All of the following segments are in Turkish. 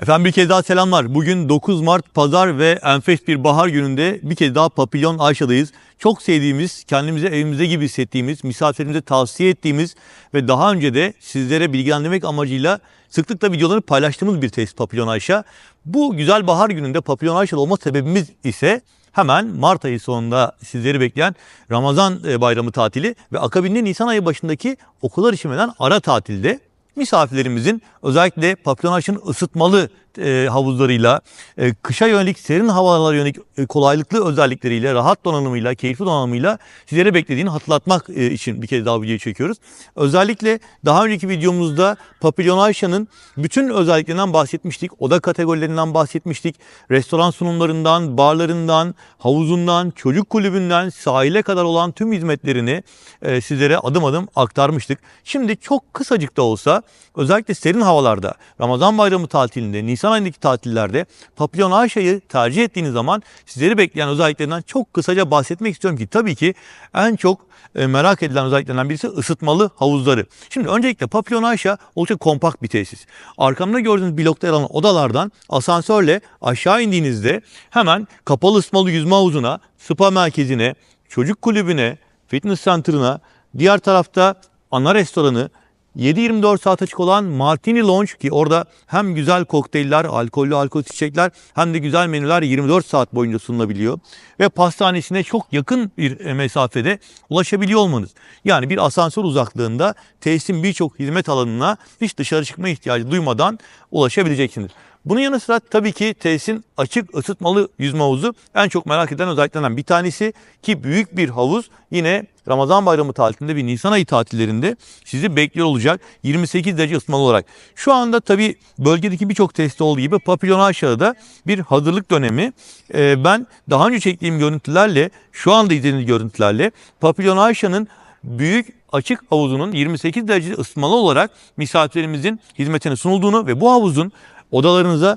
Efendim bir kez daha selamlar. Bugün 9 Mart Pazar ve enfes bir bahar gününde bir kez daha Papilyon Ayşa'dayız. Çok sevdiğimiz, kendimize evimizde gibi hissettiğimiz, misafirimize tavsiye ettiğimiz ve daha önce de sizlere bilgilendirmek amacıyla sıklıkla videoları paylaştığımız bir tesis Papilyon Ayşa. Bu güzel bahar gününde Papilyon Ayşa'da olma sebebimiz ise hemen Mart ayı sonunda sizleri bekleyen Ramazan e, bayramı tatili ve akabinde Nisan ayı başındaki okullar işimeden ara tatilde misafirlerimizin özellikle papilyon aşının ısıtmalı e, havuzlarıyla, e, kışa yönelik serin havalara yönelik e, kolaylıklı özellikleriyle, rahat donanımıyla, keyifli donanımıyla sizlere beklediğini hatırlatmak e, için bir kez daha videoyu çekiyoruz. Özellikle daha önceki videomuzda papilyon Ayşa'nın bütün özelliklerinden bahsetmiştik. Oda kategorilerinden bahsetmiştik. Restoran sunumlarından, barlarından, havuzundan, çocuk kulübünden, sahile kadar olan tüm hizmetlerini e, sizlere adım adım aktarmıştık. Şimdi çok kısacık da olsa özellikle serin havalarda, Ramazan bayramı tatilinde, Nisan ayındaki tatillerde Papilyon Ayşe'yi tercih ettiğiniz zaman sizleri bekleyen özelliklerinden çok kısaca bahsetmek istiyorum ki tabii ki en çok e, merak edilen özelliklerinden birisi ısıtmalı havuzları. Şimdi öncelikle Papilyon Ayşe oldukça kompakt bir tesis. Arkamda gördüğünüz blokta yer alan odalardan asansörle aşağı indiğinizde hemen kapalı ısıtmalı yüzme havuzuna, spa merkezine, çocuk kulübüne, fitness center'ına, diğer tarafta ana restoranı, 7-24 saat açık olan Martini Lounge ki orada hem güzel kokteyller, alkollü alkol içecekler hem de güzel menüler 24 saat boyunca sunulabiliyor. Ve pastanesine çok yakın bir e, mesafede ulaşabiliyor olmanız. Yani bir asansör uzaklığında tesisin birçok hizmet alanına hiç dışarı çıkma ihtiyacı duymadan ulaşabileceksiniz. Bunun yanı sıra tabii ki tesisin açık ısıtmalı yüzme havuzu en çok merak edilen özelliklerinden bir tanesi ki büyük bir havuz yine Ramazan bayramı tatilinde ve Nisan ayı tatillerinde sizi bekliyor olacak 28 derece ısıtmalı olarak. Şu anda tabii bölgedeki birçok tesiste olduğu gibi Papilyon aşağıda bir hazırlık dönemi. Ee, ben daha önce çektiğim görüntülerle şu anda izlediğiniz görüntülerle Papilyon Ayşa'nın büyük açık havuzunun 28 derece ısıtmalı olarak misafirlerimizin hizmetine sunulduğunu ve bu havuzun odalarınıza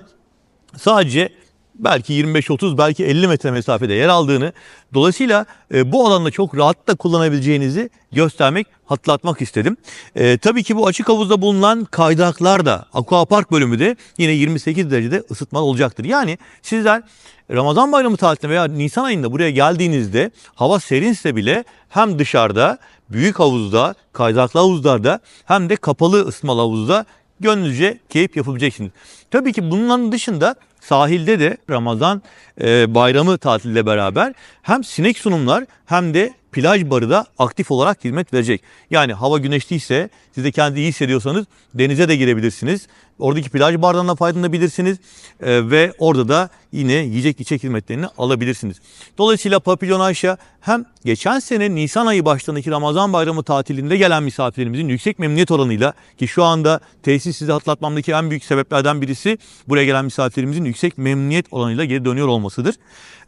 sadece belki 25-30 belki 50 metre mesafede yer aldığını dolayısıyla e, bu alanda çok rahat da kullanabileceğinizi göstermek, hatırlatmak istedim. E, tabii ki bu açık havuzda bulunan kaydıraklar da aquapark bölümü de yine 28 derecede ısıtmalı olacaktır. Yani sizler Ramazan bayramı tatilinde veya Nisan ayında buraya geldiğinizde hava serinse bile hem dışarıda büyük havuzda, kaydıraklı havuzlarda hem de kapalı ısıtmalı havuzda gönlünüzce keyif yapabileceksiniz. Tabii ki bunların dışında sahilde de Ramazan e, bayramı tatiliyle beraber hem sinek sunumlar hem de plaj barı da aktif olarak hizmet verecek. Yani hava güneşliyse siz de kendinizi iyi hissediyorsanız denize de girebilirsiniz. Oradaki plaj barlarına faydalanabilirsiniz e, ve orada da yine yiyecek içecek hizmetlerini alabilirsiniz. Dolayısıyla Papilyon Ayşe hem geçen sene Nisan ayı başlarındaki Ramazan bayramı tatilinde gelen misafirlerimizin yüksek memnuniyet oranıyla ki şu anda tesis size hatırlatmamdaki en büyük sebeplerden birisi buraya gelen misafirlerimizin yüksek memnuniyet oranıyla geri dönüyor olmasıdır.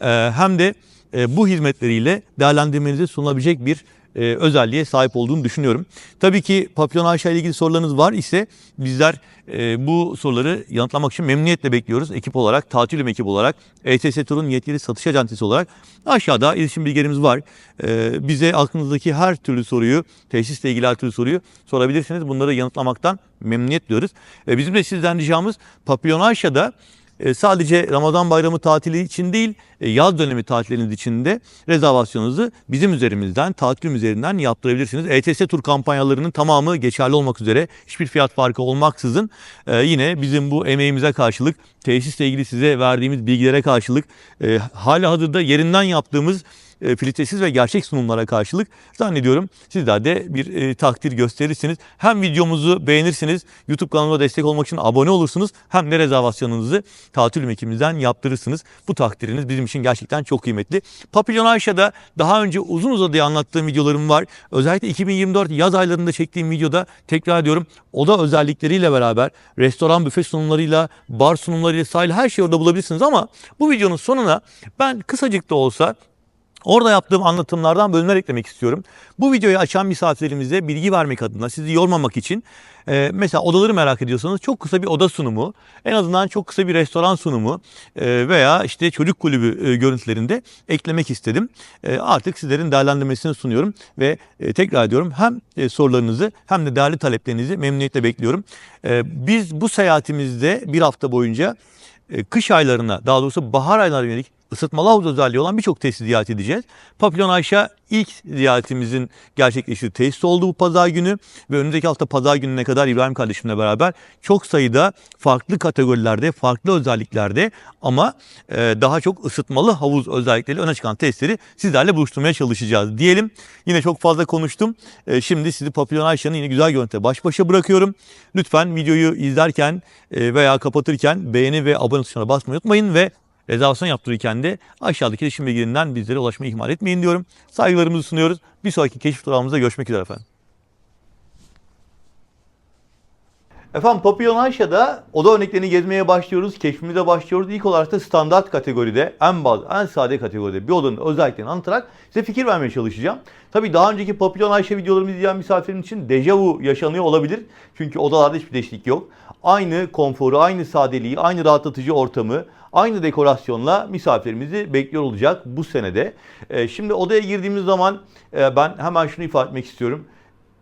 E, hem de e, bu hizmetleriyle değerlendirmenize sunulabilecek bir e, özelliğe sahip olduğunu düşünüyorum. Tabii ki Papilyon Ayşe ile ilgili sorularınız var ise bizler e, bu soruları yanıtlamak için memnuniyetle bekliyoruz. Ekip olarak, tatilim ekip olarak, ETS Tur'un yetkili satış acentesi olarak aşağıda iletişim bilgilerimiz var. E, bize aklınızdaki her türlü soruyu, tesisle ilgili her türlü soruyu sorabilirsiniz. Bunları yanıtlamaktan memnuniyet duyuyoruz. E, bizim de sizden ricamız Papilyon Ayşe'da e, sadece Ramazan bayramı tatili için değil, e, yaz dönemi tatilleriniz için de rezervasyonunuzu bizim üzerimizden, tatilim üzerinden yaptırabilirsiniz. ETS tur kampanyalarının tamamı geçerli olmak üzere hiçbir fiyat farkı olmaksızın e, yine bizim bu emeğimize karşılık, tesisle ilgili size verdiğimiz bilgilere karşılık, hala hazırda yerinden yaptığımız e, filtresiz ve gerçek sunumlara karşılık zannediyorum sizler de bir e, takdir gösterirsiniz. Hem videomuzu beğenirsiniz, YouTube kanalına destek olmak için abone olursunuz hem de rezervasyonunuzu tatil ekibimizden yaptırırsınız. Bu takdiriniz bizim için gerçekten çok kıymetli. Papilyon Ayşe'de daha önce uzun uzadıya anlattığım videolarım var. Özellikle 2024 yaz aylarında çektiğim videoda tekrar ediyorum oda özellikleriyle beraber restoran büfe sunumlarıyla, bar sunumlarıyla sahil her şeyi orada bulabilirsiniz ama bu videonun sonuna ben kısacık da olsa Orada yaptığım anlatımlardan bölümler eklemek istiyorum. Bu videoyu açan misafirlerimize bilgi vermek adına, sizi yormamak için e, mesela odaları merak ediyorsanız çok kısa bir oda sunumu, en azından çok kısa bir restoran sunumu e, veya işte çocuk kulübü e, görüntülerinde eklemek istedim. E, artık sizlerin değerlendirmesini sunuyorum ve e, tekrar ediyorum hem e, sorularınızı hem de değerli taleplerinizi memnuniyetle bekliyorum. E, biz bu seyahatimizde bir hafta boyunca e, kış aylarına daha doğrusu bahar aylarına yönelik ısıtmalı havuz özelliği olan birçok tesis ziyaret edeceğiz. Papillon Ayşe ilk ziyaretimizin gerçekleştiği tesis oldu bu pazar günü ve önümüzdeki hafta pazar gününe kadar İbrahim kardeşimle beraber çok sayıda farklı kategorilerde, farklı özelliklerde ama e, daha çok ısıtmalı havuz özellikleri öne çıkan testleri sizlerle buluşturmaya çalışacağız diyelim. Yine çok fazla konuştum. E, şimdi sizi Papillon Ayşe'nin yine güzel görüntüde baş başa bırakıyorum. Lütfen videoyu izlerken e, veya kapatırken beğeni ve abone tuşuna basmayı unutmayın ve rezervasyon yaptırırken de aşağıdaki iletişim bilgilerinden bizlere ulaşmayı ihmal etmeyin diyorum. Saygılarımızı sunuyoruz. Bir sonraki keşif durağımızda görüşmek üzere efendim. Efendim Papillon Ayşe'de oda örneklerini gezmeye başlıyoruz. Keşfimize başlıyoruz. İlk olarak da standart kategoride, en baz, en sade kategoride bir odanın özelliklerini anlatarak size fikir vermeye çalışacağım. Tabii daha önceki Papillon Ayşe videolarımı izleyen misafirlerim için dejavu yaşanıyor olabilir. Çünkü odalarda hiçbir değişiklik yok. Aynı konforu, aynı sadeliği, aynı rahatlatıcı ortamı, aynı dekorasyonla misafirimizi bekliyor olacak bu senede. Ee, şimdi odaya girdiğimiz zaman e, ben hemen şunu ifade etmek istiyorum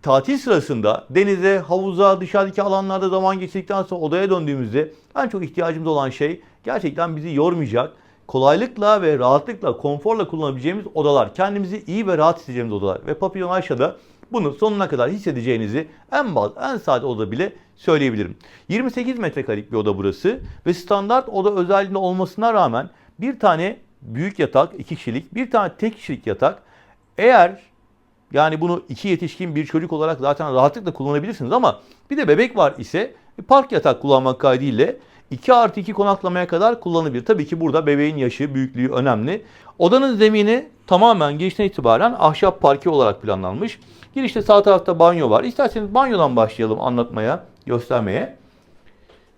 tatil sırasında denize, havuza, dışarıdaki alanlarda zaman geçirdikten sonra odaya döndüğümüzde en çok ihtiyacımız olan şey gerçekten bizi yormayacak, kolaylıkla ve rahatlıkla, konforla kullanabileceğimiz odalar. Kendimizi iyi ve rahat hissedeceğimiz odalar. Ve Papillon Ayşa'da bunu sonuna kadar hissedeceğinizi en baz, en sade oda bile söyleyebilirim. 28 metrekarelik bir oda burası ve standart oda özelliğinde olmasına rağmen bir tane büyük yatak, iki kişilik, bir tane tek kişilik yatak. Eğer yani bunu iki yetişkin bir çocuk olarak zaten rahatlıkla kullanabilirsiniz ama bir de bebek var ise park yatak kullanmak kaydıyla 2 artı 2 konaklamaya kadar kullanılabilir. Tabii ki burada bebeğin yaşı, büyüklüğü önemli. Odanın zemini tamamen girişten itibaren ahşap parke olarak planlanmış. Girişte sağ tarafta banyo var. İsterseniz banyodan başlayalım anlatmaya, göstermeye.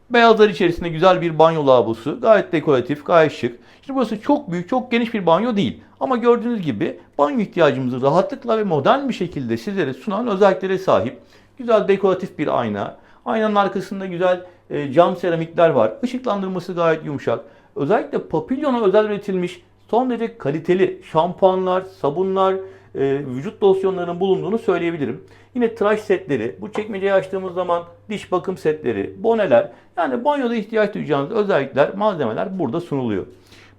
Beyazlar içerisinde güzel bir banyo lavabosu. Gayet dekoratif, gayet şık. Şimdi burası çok büyük, çok geniş bir banyo değil. Ama gördüğünüz gibi banyo ihtiyacımızı rahatlıkla ve modern bir şekilde sizlere sunan özelliklere sahip. Güzel dekoratif bir ayna. Aynanın arkasında güzel e, cam seramikler var. Işıklandırması gayet yumuşak. Özellikle papilyona özel üretilmiş son derece kaliteli şampuanlar, sabunlar, e, vücut losyonlarının bulunduğunu söyleyebilirim. Yine tıraş setleri, bu çekmeceyi açtığımız zaman diş bakım setleri, boneler, yani banyoda ihtiyaç duyacağınız özellikler, malzemeler burada sunuluyor.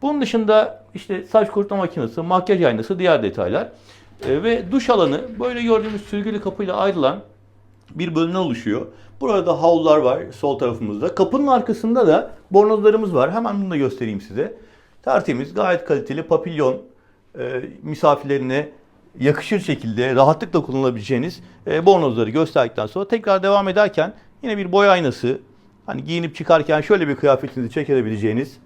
Bunun dışında işte saç kurutma makinesi, makyaj aynası, diğer detaylar E, ve duş alanı böyle gördüğümüz sürgülü kapıyla ayrılan bir bölümden oluşuyor. Burada havlular var sol tarafımızda. Kapının arkasında da bornozlarımız var. Hemen bunu da göstereyim size. Tertemiz, gayet kaliteli papilyon e, misafirlerine yakışır şekilde rahatlıkla kullanabileceğiniz e, bornozları gösterdikten sonra tekrar devam ederken yine bir boy aynası. Hani giyinip çıkarken şöyle bir kıyafetinizi çekebileceğiniz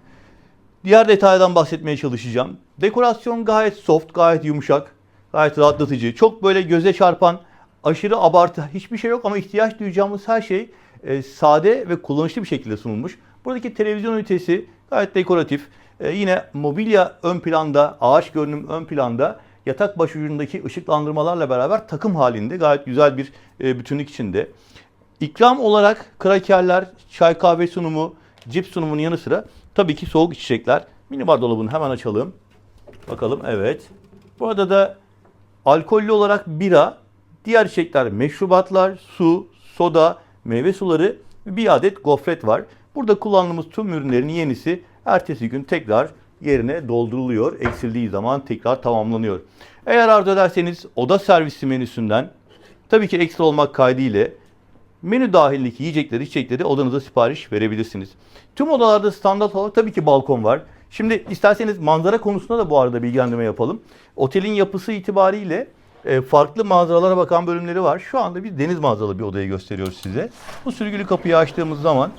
Diğer detaydan bahsetmeye çalışacağım. Dekorasyon gayet soft, gayet yumuşak, gayet rahatlatıcı. Çok böyle göze çarpan, aşırı abartı hiçbir şey yok ama ihtiyaç duyacağımız her şey e, sade ve kullanışlı bir şekilde sunulmuş. Buradaki televizyon ünitesi gayet dekoratif. E, yine mobilya ön planda, ağaç görünüm ön planda. Yatak başucundaki ışıklandırmalarla beraber takım halinde gayet güzel bir e, bütünlük içinde. İkram olarak krakerler, çay kahve sunumu, cips sunumunun yanı sıra tabii ki soğuk içecekler. Minibar dolabını hemen açalım. Bakalım evet. Burada da alkollü olarak bira, diğer içecekler meşrubatlar, su, soda, meyve suları bir adet gofret var. Burada kullandığımız tüm ürünlerin yenisi ertesi gün tekrar yerine dolduruluyor. Eksildiği zaman tekrar tamamlanıyor. Eğer arzu ederseniz oda servisi menüsünden tabii ki ekstra olmak kaydıyla menü dahilindeki yiyecekleri, içecekleri odanıza sipariş verebilirsiniz. Tüm odalarda standart olarak tabii ki balkon var. Şimdi isterseniz manzara konusunda da bu arada bilgilendirme yapalım. Otelin yapısı itibariyle e, farklı manzaralara bakan bölümleri var. Şu anda biz deniz manzaralı bir odayı gösteriyoruz size. Bu sürgülü kapıyı açtığımız zaman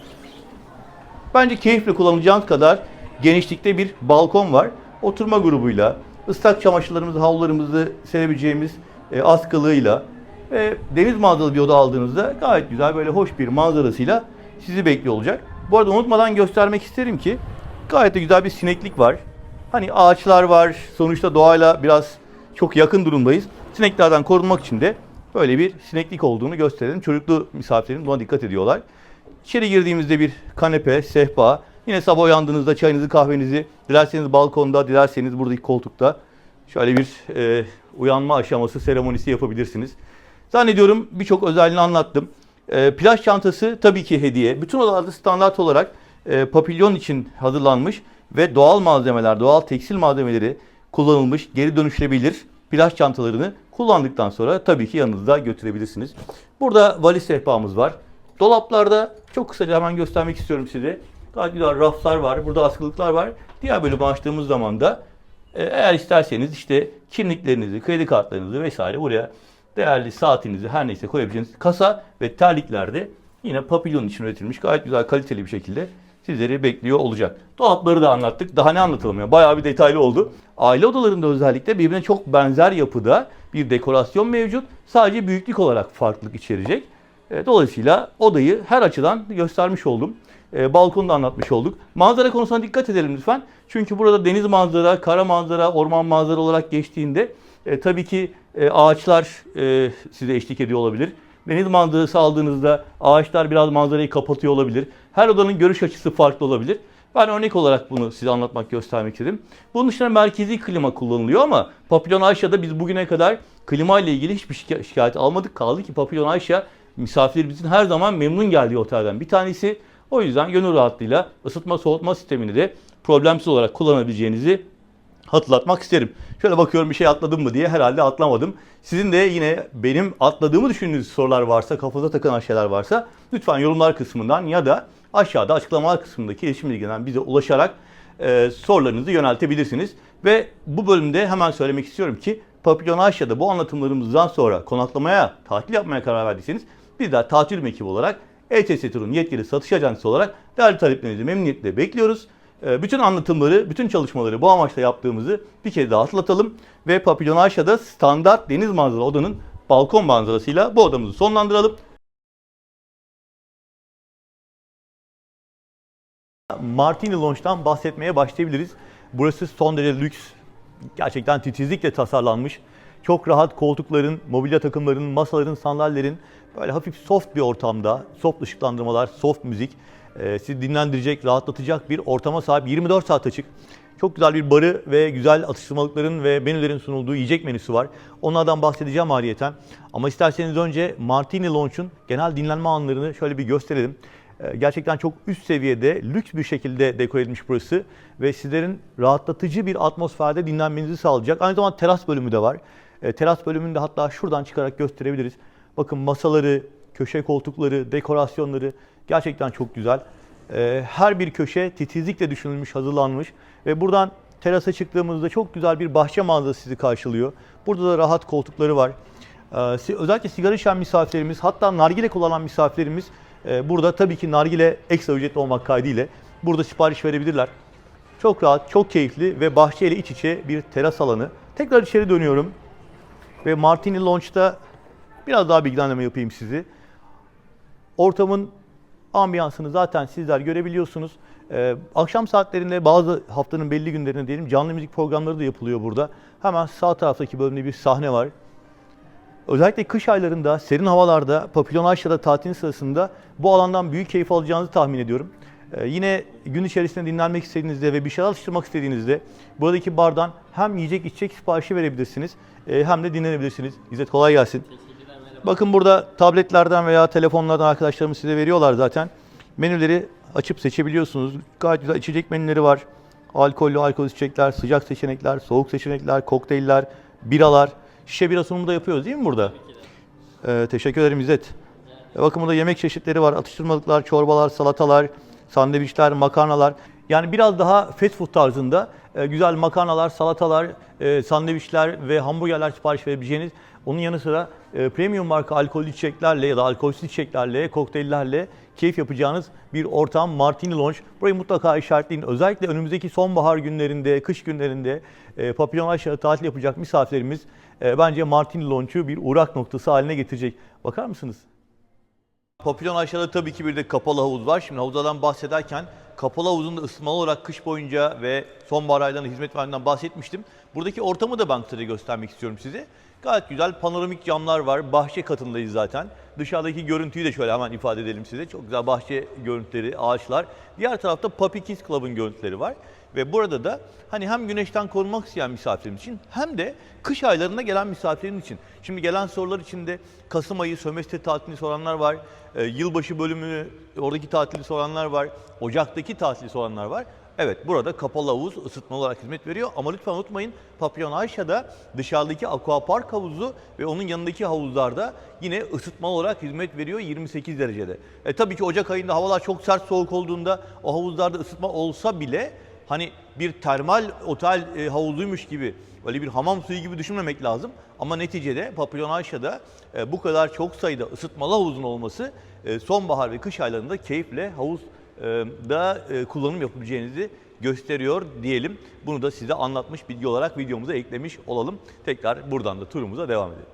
bence keyifle kullanacağınız kadar genişlikte bir balkon var. Oturma grubuyla, ıslak çamaşırlarımızı, havlularımızı serebileceğimiz e, askılığıyla ve deniz manzaralı bir oda aldığınızda gayet güzel böyle hoş bir manzarasıyla sizi bekliyor olacak. Bu arada unutmadan göstermek isterim ki gayet de güzel bir sineklik var. Hani ağaçlar var. Sonuçta doğayla biraz çok yakın durumdayız. Sineklerden korunmak için de böyle bir sineklik olduğunu gösterelim. Çocuklu misafirlerin buna dikkat ediyorlar. İçeri girdiğimizde bir kanepe, sehpa. Yine sabah uyandığınızda çayınızı, kahvenizi dilerseniz balkonda, dilerseniz buradaki koltukta şöyle bir e, uyanma aşaması seremonisi yapabilirsiniz. Zannediyorum birçok özelliğini anlattım. E, plaj çantası tabii ki hediye. Bütün odalarda standart olarak e, papilyon için hazırlanmış ve doğal malzemeler, doğal tekstil malzemeleri kullanılmış, geri dönüşülebilir plaj çantalarını kullandıktan sonra tabii ki yanınızda götürebilirsiniz. Burada valiz sehpamız var. Dolaplarda çok kısaca hemen göstermek istiyorum size. Gayet güzel raflar var. Burada askılıklar var. Diğer bölümü açtığımız zaman da e, eğer isterseniz işte kimliklerinizi, kredi kartlarınızı vesaire buraya değerli saatinizi her neyse koyabileceğiniz kasa ve terliklerde yine papilyon için üretilmiş gayet güzel kaliteli bir şekilde sizleri bekliyor olacak. Dolapları da anlattık. Daha ne anlatalım ya? Bayağı bir detaylı oldu. Aile odalarında özellikle birbirine çok benzer yapıda bir dekorasyon mevcut. Sadece büyüklük olarak farklılık içerecek. E, Dolayısıyla odayı her açıdan göstermiş oldum. E, balkonu da anlatmış olduk. Manzara konusuna dikkat edelim lütfen. Çünkü burada deniz manzara, kara manzara, orman manzara olarak geçtiğinde e, tabii ki e, ağaçlar e, size eşlik ediyor olabilir. Deniz manzarası aldığınızda ağaçlar biraz manzarayı kapatıyor olabilir. Her odanın görüş açısı farklı olabilir. Ben örnek olarak bunu size anlatmak, göstermek istedim. Bunun dışında merkezi klima kullanılıyor ama Papillon Ayşa'da biz bugüne kadar klima ile ilgili hiçbir şika- şikayet almadık. Kaldı ki Papillon Ayşa misafirlerimizin her zaman memnun geldiği otelden bir tanesi. O yüzden gönül rahatlığıyla ısıtma soğutma sistemini de problemsiz olarak kullanabileceğinizi hatırlatmak isterim. Şöyle bakıyorum bir şey atladım mı diye herhalde atlamadım. Sizin de yine benim atladığımı düşündüğünüz sorular varsa, kafanıza takılan şeyler varsa lütfen yorumlar kısmından ya da aşağıda açıklamalar kısmındaki iletişim bilgilerinden bize ulaşarak e, sorularınızı yöneltebilirsiniz. Ve bu bölümde hemen söylemek istiyorum ki Papillon Aşağı'da bu anlatımlarımızdan sonra konaklamaya, tatil yapmaya karar verdiyseniz biz de tatil ekibi olarak ETS Tur'un yetkili satış ajansı olarak değerli taleplerinizi memnuniyetle bekliyoruz. Ee, Bütün anlatımları, bütün çalışmaları bu amaçla yaptığımızı bir kez daha hatırlatalım. Ve Papillon Aşağı'da standart deniz manzaralı odanın balkon manzarasıyla bu odamızı sonlandıralım. Martini Lounge'dan bahsetmeye başlayabiliriz. Burası son derece lüks, gerçekten titizlikle tasarlanmış. Çok rahat koltukların, mobilya takımların, masaların, sandalyelerin böyle hafif soft bir ortamda, soft ışıklandırmalar, soft müzik e, sizi dinlendirecek, rahatlatacak bir ortama sahip 24 saat açık. Çok güzel bir barı ve güzel atıştırmalıkların ve menülerin sunulduğu yiyecek menüsü var. Onlardan bahsedeceğim ayrıyeten. Ama isterseniz önce Martini Lounge'un genel dinlenme anlarını şöyle bir gösterelim. Ee, Gerçekten çok üst seviyede, lüks bir şekilde dekore edilmiş burası ve sizlerin rahatlatıcı bir atmosferde dinlenmenizi sağlayacak. Aynı zamanda teras bölümü de var. Ee, Teras bölümünde hatta şuradan çıkarak gösterebiliriz. Bakın masaları, köşe koltukları, dekorasyonları gerçekten çok güzel. Ee, Her bir köşe titizlikle düşünülmüş, hazırlanmış ve buradan terasa çıktığımızda çok güzel bir bahçe manzarası sizi karşılıyor. Burada da rahat koltukları var. Özellikle sigara içen misafirlerimiz, hatta nargile kullanan misafirlerimiz burada tabii ki nargile ekstra ücretli olmak kaydıyla burada sipariş verebilirler. Çok rahat, çok keyifli ve bahçeyle iç içe bir teras alanı. Tekrar içeri dönüyorum ve Martini Lounge'da biraz daha bilgilendirme yapayım sizi. Ortamın ambiyansını zaten sizler görebiliyorsunuz. Ee, akşam saatlerinde bazı haftanın belli günlerinde diyelim canlı müzik programları da yapılıyor burada. Hemen sağ taraftaki bölümde bir sahne var. Özellikle kış aylarında, serin havalarda, Papillon Ayşa'da tatil sırasında bu alandan büyük keyif alacağınızı tahmin ediyorum. Ee, yine gün içerisinde dinlenmek istediğinizde ve bir şeyler atıştırmak istediğinizde buradaki bardan hem yiyecek içecek siparişi verebilirsiniz e, hem de dinlenebilirsiniz. İzzet kolay gelsin. Bakın burada tabletlerden veya telefonlardan arkadaşlarımız size veriyorlar zaten. Menüleri açıp seçebiliyorsunuz. Gayet güzel içecek menüleri var. Alkollü, alkolsüz içecekler, sıcak seçenekler, soğuk seçenekler, kokteyller, biralar. Şişe bira sunumu da yapıyoruz değil mi burada? Ee, teşekkür ederim İzzet. E, bakın burada yemek çeşitleri var. Atıştırmalıklar, çorbalar, salatalar, sandviçler, makarnalar. Yani biraz daha fast food tarzında e, güzel makarnalar, salatalar, e, sandviçler ve hamburgerler sipariş verebileceğiniz. Onun yanı sıra e, premium marka alkollü içeceklerle ya da alkolsüz içeceklerle, kokteyllerle keyif yapacağınız bir ortam Martini Lounge. Burayı mutlaka işaretleyin. Özellikle önümüzdeki sonbahar günlerinde, kış günlerinde e, Papillon aşağı tatil yapacak misafirlerimiz e, bence Martini Lounge'u bir uğrak noktası haline getirecek. Bakar mısınız? Papilyon aşağıda tabii ki bir de kapalı havuz var. Şimdi havuzdan bahsederken kapalı havuzun da ısıtmalı olarak kış boyunca ve sonbahar aylarında hizmet verdiğinden bahsetmiştim. Buradaki ortamı da ben kısaca göstermek istiyorum size. Gayet güzel panoramik camlar var. Bahçe katındayız zaten. Dışarıdaki görüntüyü de şöyle hemen ifade edelim size. Çok güzel bahçe görüntüleri, ağaçlar. Diğer tarafta Puppy Kids Club'ın görüntüleri var. Ve burada da hani hem güneşten korunmak isteyen misafirimiz için hem de kış aylarında gelen misafirimiz için. Şimdi gelen sorular içinde Kasım ayı sömestr tatilini soranlar var. Ee, yılbaşı bölümünü oradaki tatili soranlar var. Ocak'taki tatili soranlar var. Evet burada kapalı havuz ısıtma olarak hizmet veriyor ama lütfen unutmayın Papillon Ayşa'da dışarıdaki aquapark havuzu ve onun yanındaki havuzlarda yine ısıtmalı olarak hizmet veriyor 28 derecede. E tabii ki Ocak ayında havalar çok sert soğuk olduğunda o havuzlarda ısıtma olsa bile hani bir termal otel e, havuzuymuş gibi böyle bir hamam suyu gibi düşünmemek lazım. Ama neticede Papillon Ayşa'da e, bu kadar çok sayıda ısıtmalı havuzun olması e, sonbahar ve kış aylarında keyifle havuz e, da e, kullanım yapabileceğinizi gösteriyor diyelim. Bunu da size anlatmış bilgi olarak videomuza eklemiş olalım. Tekrar buradan da turumuza devam edelim.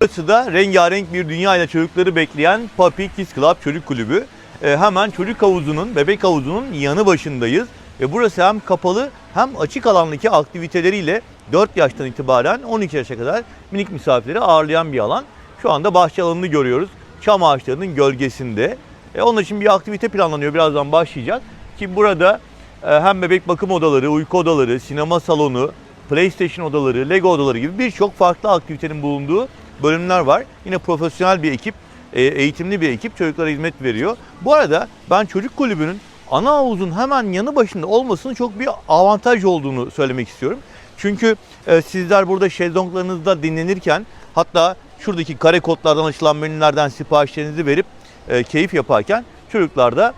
Burası da rengarenk bir dünya ile çocukları bekleyen Puppy Kids Club Çocuk Kulübü. Ee, hemen çocuk havuzunun, bebek havuzunun yanı başındayız. Ve burası hem kapalı hem açık alandaki aktiviteleriyle 4 yaştan itibaren 12 yaşa kadar minik misafirleri ağırlayan bir alan. Şu anda bahçe alanını görüyoruz. Çam ağaçlarının gölgesinde. E, onun için bir aktivite planlanıyor. Birazdan başlayacak. Ki burada e, hem bebek bakım odaları, uyku odaları, sinema salonu, PlayStation odaları, Lego odaları gibi birçok farklı aktivitenin bulunduğu bölümler var. Yine profesyonel bir ekip, eğitimli bir ekip çocuklara hizmet veriyor. Bu arada ben çocuk kulübünün ana havuzun hemen yanı başında olmasının çok bir avantaj olduğunu söylemek istiyorum. Çünkü e, sizler burada şezlonglarınızda dinlenirken hatta şuradaki kare kodlardan açılan menülerden siparişlerinizi verip e, keyif yaparken çocuklar da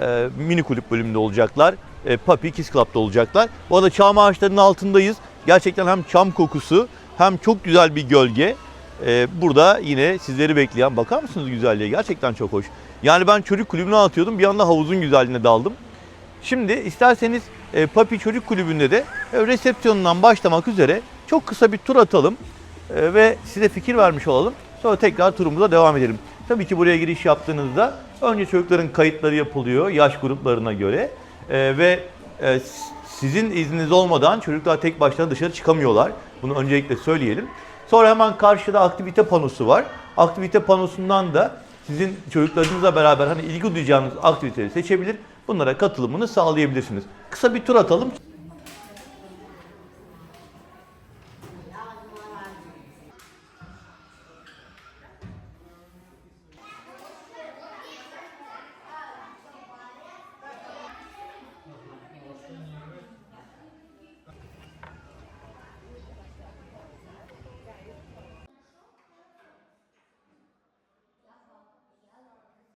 e, mini kulüp bölümünde olacaklar. E, Puppy Kids Club'da olacaklar. Bu arada çam ağaçlarının altındayız. Gerçekten hem çam kokusu hem çok güzel bir gölge. E, burada yine sizleri bekleyen bakar mısınız güzelliğe? Gerçekten çok hoş. Yani ben çocuk kulübünü anlatıyordum. Bir anda havuzun güzelliğine daldım. Şimdi isterseniz e, Papi Çocuk Kulübü'nde de e, resepsiyonundan başlamak üzere çok kısa bir tur atalım e, ve size fikir vermiş olalım. Sonra tekrar turumuza devam edelim. Tabii ki buraya giriş yaptığınızda önce çocukların kayıtları yapılıyor yaş gruplarına göre E, ve e, sizin izniniz olmadan çocuklar tek başlarına dışarı çıkamıyorlar. Bunu öncelikle söyleyelim. Sonra hemen karşıda aktivite panosu var. Aktivite panosundan da sizin çocuklarınızla beraber hani ilgi duyacağınız aktiviteleri seçebilir. Bunlara katılımını sağlayabilirsiniz. Kısa bir tur atalım.